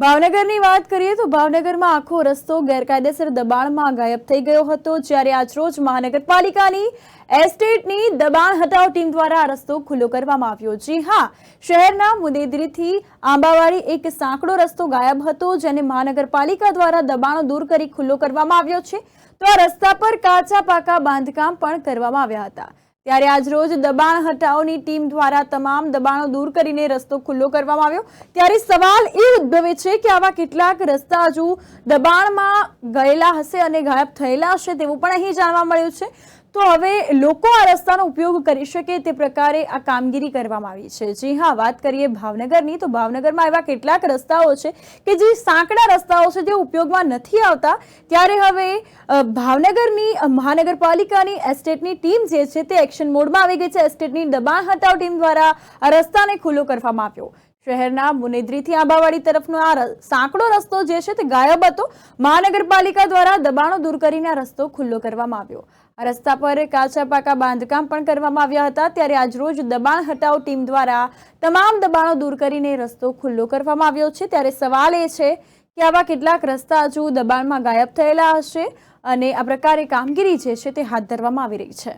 ભાવનગરની વાત કરીએ તો ભાવનગરમાં આખો રસ્તો ગેરકાયદેસર દબાણમાં ગાયબ થઈ ગયો હતો, જ્યારે આજરોજ મહાનગરપાલિકાની એસ્ટેટની દબાણ હટાવ ટીમ દ્વારા આ રસ્તો ખુલ્લો કરવામાં આવ્યો. જી હા, શહેરના મુદેદરીથી આંબાવાડી એક સાંકડો રસ્તો ગાયબ હતો, જેને મહાનગરપાલિકા દ્વારા દબાણો દૂર કરી ખુલ્લો કરવામાં આવ્યો છે. તો આ રસ્તા પર કાચા પાકા બાંધકામ પણ કરવામાં આવ્યા હતા. ત્યારે આજરોજ દબાણ હટાવની ટીમ દ્વારા તમામ દબાણો દૂર કરીને રસ્તો ખુલ્લો કરવામાં આવ્યો. ત્યારે સવાલ એ ઉદ્ભવે છે કે આવા કેટલાક રસ્તા હજુ દબાણમાં ગયેલા હશે અને ગાયબ થયેલા હશે તેવું પણ અહીં જાણવા મળ્યું છે. તો હવે લોકો આ રસ્તાનો ઉપયોગ કરી શકે તે પ્રકારે આ કામગીરી કરવામાં આવી છે. જી હા, વાત કરીએ ભાવનગરની, તો ભાવનગરમાં એવા કેટલાક રસ્તાઓ છે કે જે સાંકડા રસ્તાઓ છે જે ઉપયોગમાં નથી આવતા. ત્યારે હવે ભાવનગરની મહાનગરપાલિકાની એસ્ટેટની ટીમ જે છે તે એક્શન મોડમાં આવી ગઈ છે. એસ્ટેટની દબાણ હટાવ ટીમ દ્વારા આ રસ્તાને ખુલ્લો કરવામાં આવ્યો. શહેરના મુનેદ્રીથી આંબાવાડી તરફનો આ સાંકડો રસ્તો જે છે તે ગાયબ હતો. મહાનગરપાલિકા દ્વારા દબાણો દૂર કરીને રસ્તો ખુલ્લો કરવામાં આવ્યો. આ રસ્તા પર કાચા પાકા બાંધકામ પણ કરવામાં આવ્યા હતા. ત્યારે આજરોજ દબાણ હટાવ ટીમ દ્વારા તમામ દબાણો દૂર કરીને રસ્તો ખુલ્લો કરવામાં આવ્યો છે. ત્યારે સવાલ એ છે કે આવા કેટલાક રસ્તા હજુ દબાણમાં ગાયબ થયેલા હશે અને આ પ્રકારે કામગીરી જે છે તે હાથ ધરવામાં આવી રહી છે.